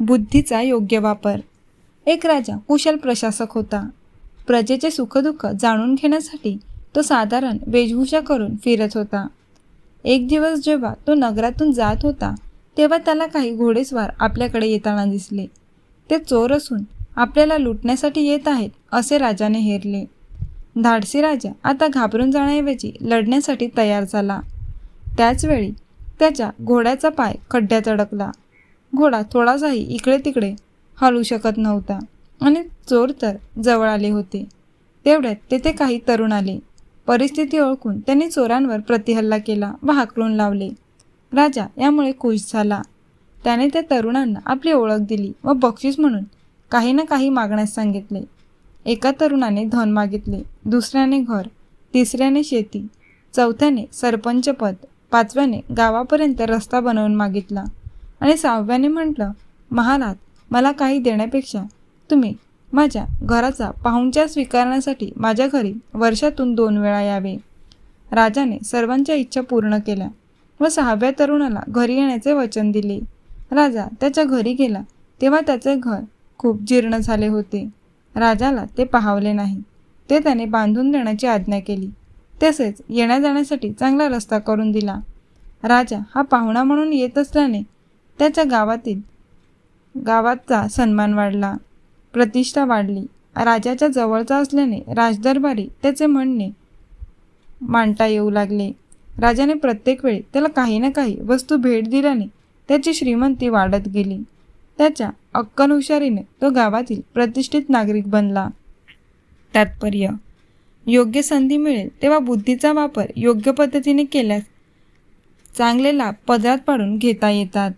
बुद्धीचा योग्य वापर. एक राजा कुशल प्रशासक होता. प्रजेचे सुखदुःख जाणून घेण्यासाठी तो साधारण वेशभूषा करून फिरत होता. एक दिवस जेव्हा तो नगरातून जात होता तेव्हा त्याला काही घोडेस्वार आपल्याकडे येताना दिसले. ते चोर असून आपल्याला लुटण्यासाठी येत आहेत असे राजाने हेरले. धाडसी राजा आता घाबरून जाण्याऐवजी लढण्यासाठी तयार झाला. त्याचवेळी त्याच्या घोड्याचा पाय खड्ड्यात अडकला. घोडा थोडासाही इकडे तिकडे हलू शकत नव्हता. आणि चोर तर जवळ आले होते. तेवढ्यात तेथे काही तरुण आले. परिस्थिती ओळखून त्यांनी चोरांवर प्रतिहल्ला केला व हाकलून लावले. राजा यामुळे खुश झाला. त्याने त्या तरुणांना आपली ओळख दिली व बक्षीस म्हणून काही ना काही मागण्यास सांगितले. एका तरुणाने धन मागितले दुसऱ्याने घर तिसऱ्याने शेती चौथ्याने सरपंचपद पाचव्याने गावापर्यंत रस्ता बनवून मागितला. आणि सहाव्याने म्हटलं महाराज मला काही देण्यापेक्षा तुम्ही माझ्या घराचा पाहुणचार स्वीकारण्यासाठी माझ्या घरी वर्षातून दोन वेळा यावे. राजाने सर्वांच्या इच्छा पूर्ण केल्या व सहाव्या तरुणाला घरी येण्याचे वचन दिले. राजा त्याच्या घरी गेला तेव्हा त्याचे घर खूप जीर्ण झाले होते. राजाला ते पाहावले नाही. ते त्याने बांधून देण्याची आज्ञा केली. तसेच येण्या जाण्यासाठी चांगला रस्ता करून दिला. राजा हा पाहुणा म्हणून येत असल्याने त्याच्या गावातील गावाचा सन्मान वाढला. प्रतिष्ठा वाढली. राजाच्या जवळचा असल्याने राजदरबारी त्याचे म्हणणे मांडता येऊ लागले. राजाने प्रत्येक वेळी त्याला काही ना काही वस्तू भेट दिल्याने त्याची श्रीमंती वाढत गेली. त्याच्या अक्कल हुशारीने तो गावातील प्रतिष्ठित नागरिक बनला. तात्पर्य योग्य संधी मिळेल तेव्हा बुद्धीचा वापर योग्य पद्धतीने केल्यास चांगले लाभ पदरात पाडून घेता येतात.